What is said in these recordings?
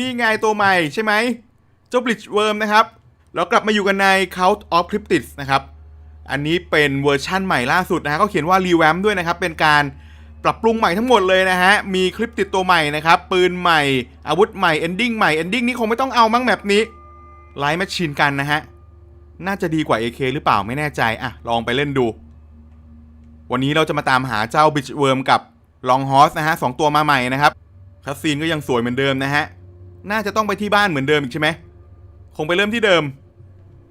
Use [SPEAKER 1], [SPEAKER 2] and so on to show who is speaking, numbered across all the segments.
[SPEAKER 1] นี่ไงตัวใหม่ใช่ไหมเจ้าบลิชเวิร์มนะครับแล้วกลับมาอยู่กันใน Count of Cryptids นะครับ อันนี้เป็นเวอร์ชั่นใหม่ล่าสุดนะฮะเขาเขียนว่ารีแวมด้วยนะครับ เป็นการปรับปรุงใหม่ทั้งหมดเลยนะฮะ มีคลิปติดตัวใหม่นะครับ ปืนใหม่ อาวุธใหม่ เอนดิ้งใหม่ เอนดิ้งนี้คงไม่ต้องเอามั้งแบบนี้ไลท์แมชชีนกันนะฮะ น่าจะดีกว่า AK หรือเปล่าไม่แน่ใจอะลองไปเล่นดู วันนี้เราจะมาตามหาเจ้าบิชเวิร์มกับลองฮอสนะฮะสองตัวมาใหม่นะครับคัสซีนก็ยังสวยเหมือนเดิมนะฮะ น่าจะต้องไปที่บ้านเหมือนเดิมอีกใช่ไหมคงไปเริ่มที่เดิม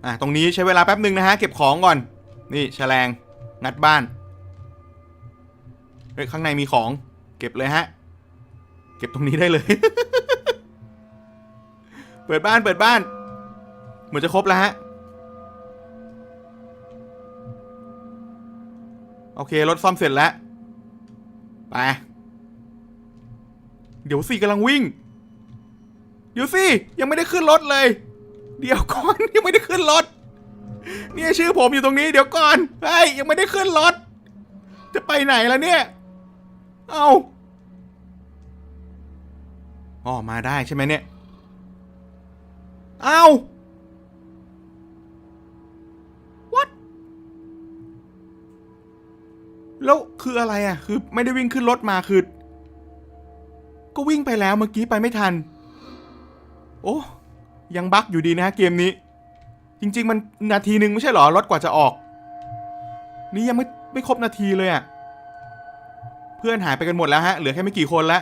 [SPEAKER 1] อะตรงนี้ใช้เวลาแป๊บหนึ่งนะฮะ เก็บของก่อน นี่แฉลง งัดบ้าน เฮ้ยข้างในมีของ เก็บเลยฮะ เก็บตรงนี้ได้เลย เปิดบ้านเปิดบ้าน เหมือนจะครบแล้วฮะ โอเครถซ่อมเสร็จแล้ว ไป เดี๋ยวสิกำลังวิ่ง เดี๋ยวสิยังไม่ได้ขึ้นรถเลย เดี๋ยวก่อนยังไม่ได้ขึ้นรถเนี่ยชื่อผมอยู่ตรงนี้เดี๋ยวก่อนเฮ้ยยังไม่ได้ขึ้นรถ จะไปไหนล่ะเนี่ย เอาอ๋อมาได้ใช่ไหมเนี่ยเอาวัดแล้วคืออะไรอะ คือไม่ได้วิ่งขึ้นรถมาคือ ก็วิ่งไปแล้วเมื่อกี้ไปไม่ทัน โอ้ยังบั๊กอยู่ดีนะฮะเกมนี้ จริง ๆ มันนาทีหนึ่งไม่ใช่หรอรถกว่าจะออก นี่ยังไม่ไม่ครบนาทีเลยอะ่ะเพื่อนหายไปกันหมดแล้วฮะเหลือแค่ไม่กี่คนแล้ว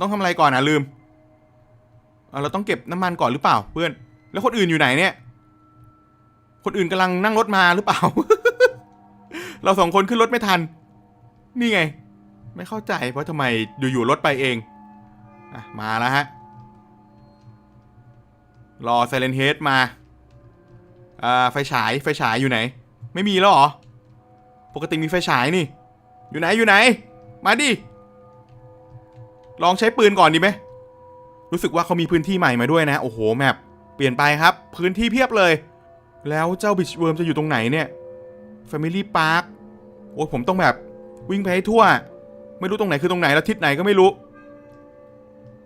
[SPEAKER 1] ต้องทำอะไรก่อนอะลืมเเราต้องเก็บน้ำมันก่อนหรือเปล่า เพื่อน แล้วคนอื่นอยู่ไหนเนี่ย คนอื่นกำลังนั่งรถมาหรือเปล่า เราสองคนขึ้นรถไม่ทัน นี่ไง ไม่เข้าใจเพราะทำไมอยู่ๆรถไปเองอมาแล้วฮะ รอไซเลนเฮดมาอ่าไฟฉายไฟฉายอยู่ไหน ไม่มีแล้วเหรอ ปกติมีไฟฉายนี่ อยู่ไหนอยู่ไหน มาดิ ลองใช้ปืนก่อนดีไหม รู้สึกว่าเขามีพื้นที่ใหม่มาด้วยนะ โอ้โหแมปเปลี่ยนไปครับ พื้นที่เพียบเลย แล้วเจ้าบิชเวิร์มจะอยู่ตรงไหนเนี่ย Family Park โอ้ยผมต้องแบบวิ่งไปให้ทั่ว ไม่รู้ตรงไหนคือตรงไหนแล้วทิศไหนก็ไม่รู้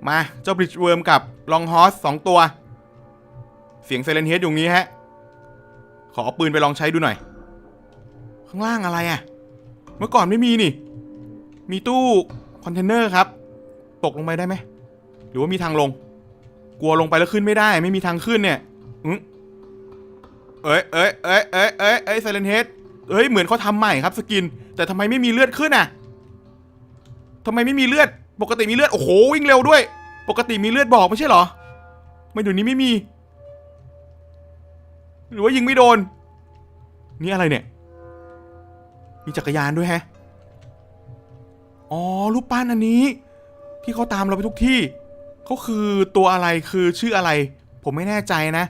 [SPEAKER 1] มาเจ้าบิชเวิร์มกับลองฮอสสองตัว เสียงไซเรนเฮดอยู่งี้ฮะ ขอเอาปืนไปลองใช้ดูหน่อย ข้างล่างอะไรอะ่ะ เมื่อก่อนไม่มีนี่ มีตู้คอนเทนเนอร์ครับ ตกลงไปได้ไหม หรือว่ามีทางลง กลัวลงไปแล้วขึ้นไม่ได้ ไม่มีทางขึ้นเนี่ยอืเอ้ยเอ้ยเอ้ยเอ้ยเอ้ยเอ้ยไซเรนเฮดเอ้ยเหมือนเขาทำใหม่ครับสกิน แต่ทำไมไม่มีเลือดขึ้นอะทำไมไม่มีเลือด ปกติมีเลือด โอ้โหวิ่งเร็วด้วย ปกติมีเลือดบอกไม่ใช่เหรอ ไม่เดี๋ยวนี้ไม่มี หรือว่ายิงไม่โดน นี่อะไรเนี่ย มีจักรยานด้วยแฮะ อ๋อรูปปั้นอันนี้ ที่เขาตามเราไปทุกที่เขาคือตัวอะไรคือชื่ออะไร ผมไม่แน่ใจนะ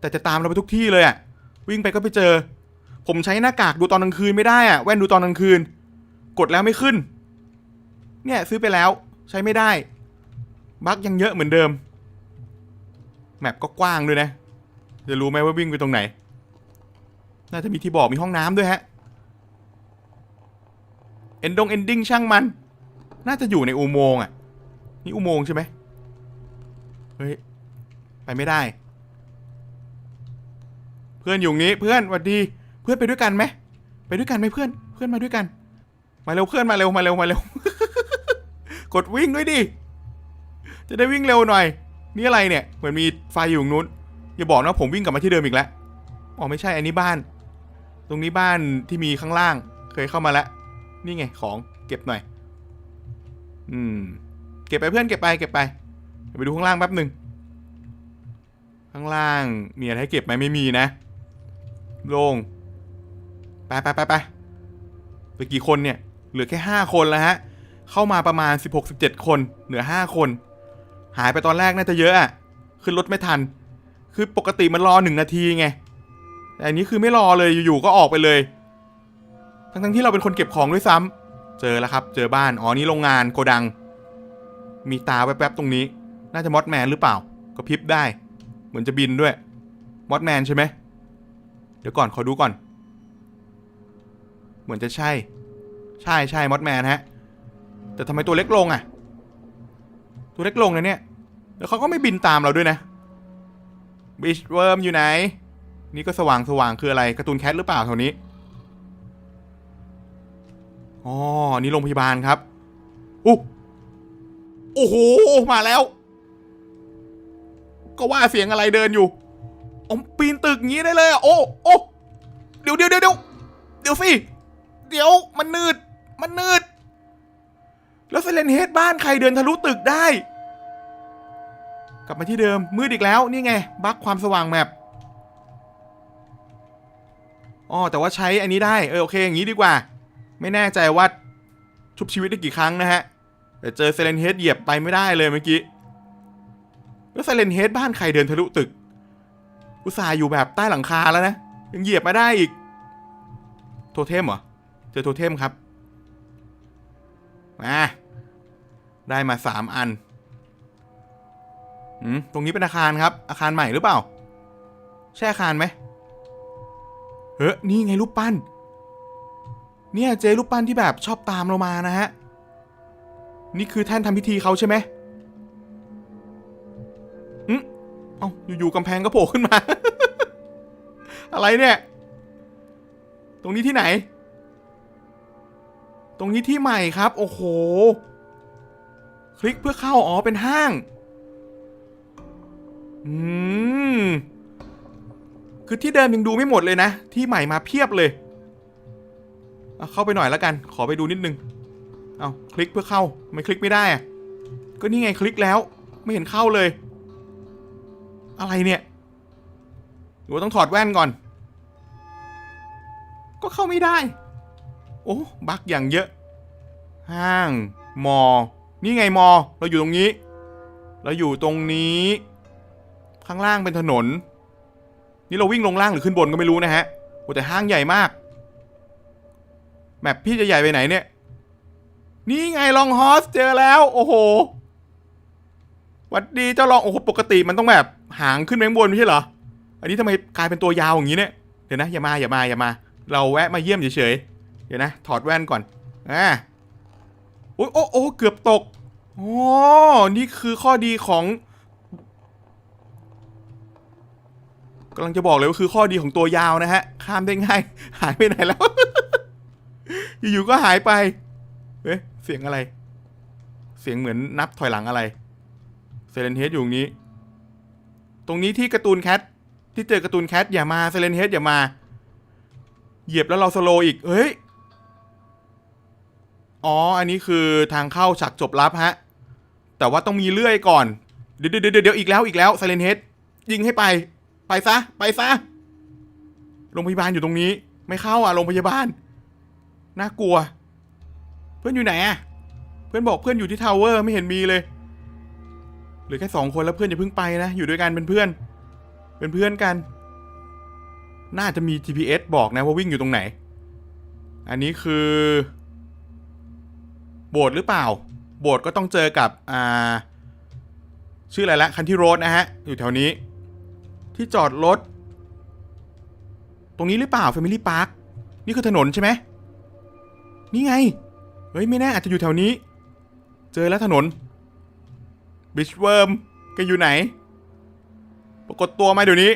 [SPEAKER 1] แต่จะตามเราไปทุกที่เลยอะวิ่งไปก็ไปเจอ ผมใช้หน้ากากดูตอนกลางคืนไม่ได้อะแว่นดูตอนกลางคืน กดแล้วไม่ขึ้น เนี่ยซื้อไปแล้วใช้ไม่ได้บั๊กยังเยอะเหมือนเดิมแมปก็กว้างด้วยนะ จะรู้ไหมว่าวิ่งไปตรงไหน น่าจะมีที่บอกมีห้องน้ำด้วยฮะ เอนดงเอนดิ้งช่างมัน น่าจะอยู่ในอุโมงค์อะ นี่อุโมงค์ใช่ไหมเฮ้ย ไปไม่ได้ เพื่อนอยู่งี้เพื่อนหวัดดี เพื่อนไปด้วยกันไหม ไปด้วยกันไหมเพื่อน เพื่อนมาด้วยกัน มาเร็วเพื่อนมาเร็วมาเร็วมาเร็ว กดวิ่งด้วยดิ จะได้วิ่งเร็วหน่อย นี่อะไรเนี่ย เหมือนมีไฟอยู่ตรงนู้น อย่าบอกนะผมวิ่งกลับมาที่เดิมอีกแล้วอ๋อไม่ใช่อันนี้บ้าน ตรงนี้บ้านที่มีข้างล่าง เคยเข้ามาแล้ว นี่ไงของเก็บหน่อย อืม เก็บไปเพื่อนเก็บไปเก็บไปไปดูข้างล่างแป๊บหนึ่งข้างล่างมีอะไรให้เก็บไหมไม่มีนะ โล่งไปไปไปไปเหลือกี่คนเนี่ย เหลือแค่ห้าคนแล้วฮะ เข้ามาประมาณสิบหกสิบเจ็ดคน เหลือห้าคน หายไปตอนแรกน่าจะเยอะอะขึ้นรถไม่ทัน คือปกติมันรอหนึ่งนาทีไง แต่อันนี้คือไม่รอเลยอยู่ๆก็ออกไปเลย ทั้งๆที่เราเป็นคนเก็บของด้วยซ้ำเจอแล้วครับ เจอบ้าน อ๋อนี่โรงงานโกดัง มีตาแวบๆตรงนี้ น่าจะมอสแมนหรือเปล่า ก็พริบได้ เหมือนจะบินด้วย มอสแมนใช่ไหม เดี๋ยวก่อนขอดูก่อน เหมือนจะใช่ ใช่ใช่มอสแมนฮะ แต่ทำไมตัวเล็กลงอะ ตัวเล็กลงนะเนี่ย แล้วเขาก็ไม่บินตามเราด้วยนะ บิชเวิร์มอยู่ไหน นี่ก็สว่างสว่างคืออะไรการ์ตูนแคทหรือเปล่าแถวนี้อ๋อนี่โรงพยาบาลครับอู้โอ้โหมาแล้ว ก็ว่าเสียงอะไรเดินอยู่อมปีนตึกงี้ได้เลยอะโอ้โอ้เดี๋ยวเดี๋ยวเดี๋ยวเดี๋ยวเดี๋ยวสิเดี๋ยวมันนืดมันนืด แล้วเซเลนเฮดบ้านใครเดินทะลุตึกได้ กลับมาที่เดิมมืดอีกแล้วนี่ไงบั๊กความสว่างแมปอ๋อแต่ว่าใช้อันนี้ได้เออโอเคอย่างนี้ดีกว่า ไม่แน่ใจว่าชุบชีวิตได้กี่ครั้งนะฮะแต่เจอเซเลนเฮดเหยียบไปไม่ได้เลยเมื่อกี้แล้วเซเลนเฮดบ้านใครเดินทะลุตึก อุตส่าห์อยู่แบบใต้หลังคาแล้วนะยังเหยียบมาได้อีก โทเทมเหรอเจอโทเทมครับมาได้มาสามอัน อืมตรงนี้เป็นอาคารครับ อาคารใหม่หรือเปล่า ใช่อาคารไหมเฮ้ยนี่ไงรูปปั้น เนี่ยเจรูปปั้นที่แบบชอบตามเรามานะฮะ นี่คือท่านทำพิธีเขาใช่ไหมอืมเอ้าอยู่ๆกำแพงก็โผล่ขึ้นมา อะไรเนี่ย ตรงนี้ที่ไหน ตรงนี้ที่ใหม่ครับ โอ้โห คลิกเพื่อเข้า อ๋อ เป็นห้าง อืม คือที่เดิมยังดูไม่หมดเลยนะ ที่ใหม่มาเพียบเลยเอาเข้าไปหน่อยแล้วกัน ขอไปดูนิดนึง เอาคลิกเพื่อเข้า ไม่คลิกไม่ได้อะก็นี่ไงคลิกแล้ว ไม่เห็นเข้าเลย อะไรเนี่ยหรือว่าต้องถอดแว่นก่อน ก็เข้าไม่ได้ โอ้บักอย่างเยอะ ห้าง มอ นี่ไงมอ เราอยู่ตรงนี้ เราอยู่ตรงนี้ ข้างล่างเป็นถนน นี่เราวิ่งลงล่างหรือขึ้นบนก็ไม่รู้นะฮะโอ้แต่ห้างใหญ่มาก แมปพี่จะใหญ่ไปไหนเนี่ย นี่ไงลองฮอสเจอแล้ว โอ้โหหวัดดีเจ้าลองโอ้โหปกติมันต้องแบบหางขึ้นไปข้างบนไม่ใช่เหรอ อันนี้ทำไมกลายเป็นตัวยาวอย่างนี้เนี่ย เดี๋ยวนะอย่ามาอย่ามาอย่ามา เราแวะมาเยี่ยมเฉยๆ เดี๋ยวนะ ถอดแว่นก่อน อ่าโอ้โอ้โอ้เกือบตกอ๋อนี่คือข้อดีของ กำลังจะบอกเลยว่าคือข้อดีของตัวยาวนะฮะ ข้ามได้ง่าย หายไปไหนแล้ว อยู่ๆก็หายไป เอ๊ะ เสียงอะไร เสียงเหมือนนับถอยหลังอะไร เซเลนเฮดอยู่ตรงนี้ ตรงนี้ที่การ์ตูนแคท ที่เจอการ์ตูนแคทอย่ามา เซเลนเฮดอย่ามา เหยียบแล้วเราสโลอีก เฮ้ย อ๋อ อันนี้คือทางเข้าฉากจบลับฮะ แต่ว่าต้องมีเลื่อยก่อน เดี๋ยวเดี๋ยวเดี๋ยวอีกแล้วอีกแล้ว ไซเลนเฮดยิงให้ไป ไปซะ ไปซะ โรงพยาบาลอยู่ตรงนี้ ไม่เข้าอะ โรงพยาบาล น่ากลัว เพื่อนอยู่ไหนอะ เพื่อนบอกเพื่อนอยู่ที่ทาวเวอร์ไม่เห็นมีเลย เหลือแค่สองคนแล้วเพื่อนอย่าเพิ่งไปนะ อยู่ด้วยกันเป็นเพื่อน เป็นเพื่อนกัน น่าจะมี GPS บอกนะว่าวิ่งอยู่ตรงไหน อันนี้คือ โบสถ์หรือเปล่า โบสถ์ก็ต้องเจอกับ อ่า ชื่ออะไรละคันที่โรดนะฮะ อยู่แถวนี้ ที่จอดรถ ตรงนี้หรือเปล่า Family Park นี่คือถนนใช่ไหม นี่ไง เฮ้ย ไม่แน่อาจจะอยู่แถวนี้ เจอแล้วถนน บิชเวิร์มแกอยู่ไหน ปรากฏตัวมาเดี๋ยวนี้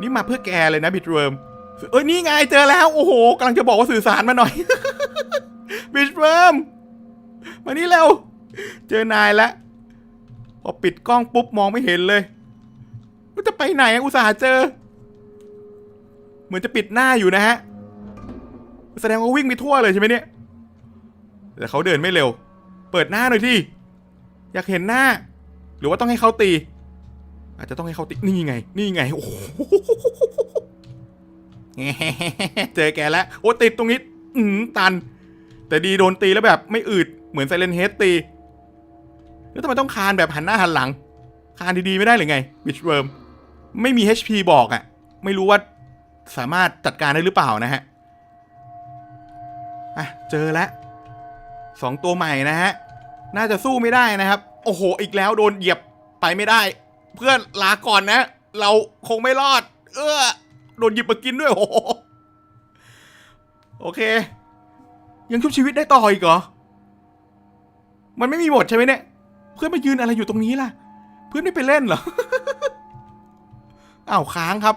[SPEAKER 1] นี่มาเพื่อแกเลยนะบิชเวิร์มเอ้ย นี่ไงเจอแล้ว โอ้โหกำลังจะบอกว่าสื่อสารมาหน่อย บิชเวิร์มมานี่เร็ว เจอนายแล้วพอปิดกล้องปุ๊บมองไม่เห็นเลย ไปไหนอุตส่าห์เจอ เหมือนจะปิดหน้าอยู่นะฮะ แสดงว่าวิ่งไปทั่วเลยใช่ไหมเนี่ย แต่เขาเดินไม่เร็ว เปิดหน้าหน่อยที่ อยากเห็นหน้า หรือว่าต้องให้เขาตี อาจจะต้องให้เขาตี นี่ไง นี่ไง โอ้โหเจอแกแล้ว โอ้ติดตรงนี้ อืมตัน แต่ดีโดนตีแล้วแบบไม่อืด เหมือนไซเลนเฮดตี แล้วทำไมต้องคานแบบหันหน้าหันหลัง คานดีๆไม่ได้หรือไงบิชเวิร์ม ไม่มี HP บอกอะ่ะ ไม่รู้ว่าสามารถจัดการได้หรือเปล่านะฮะ อะ เจอแล้วสองตัวใหม่นะฮะ น่าจะสู้ไม่ได้นะครับ โอ้โห อีกแล้วโดนเหยียบไปไม่ได้ เพื่อนลาก่อนนะ เราคงไม่รอด เออโดนหยิบมากินด้วยโอ้โหโอเค ยังชุบชีวิตได้ต่ออีกเหรอ มันไม่มีหมดใช่ไหมเนี่ย เพื่อนมายืนอะไรอยู่ตรงนี้ล่ะ เพื่อนไม่ไปเล่นเหรอ อ้าวค้างครับ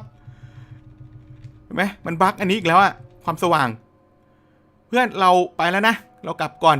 [SPEAKER 1] เห็นไหมมันบั๊กอันนี้อีกแล้วอะความสว่าง เพื่อนเราไปแล้วนะ เรากลับก่อน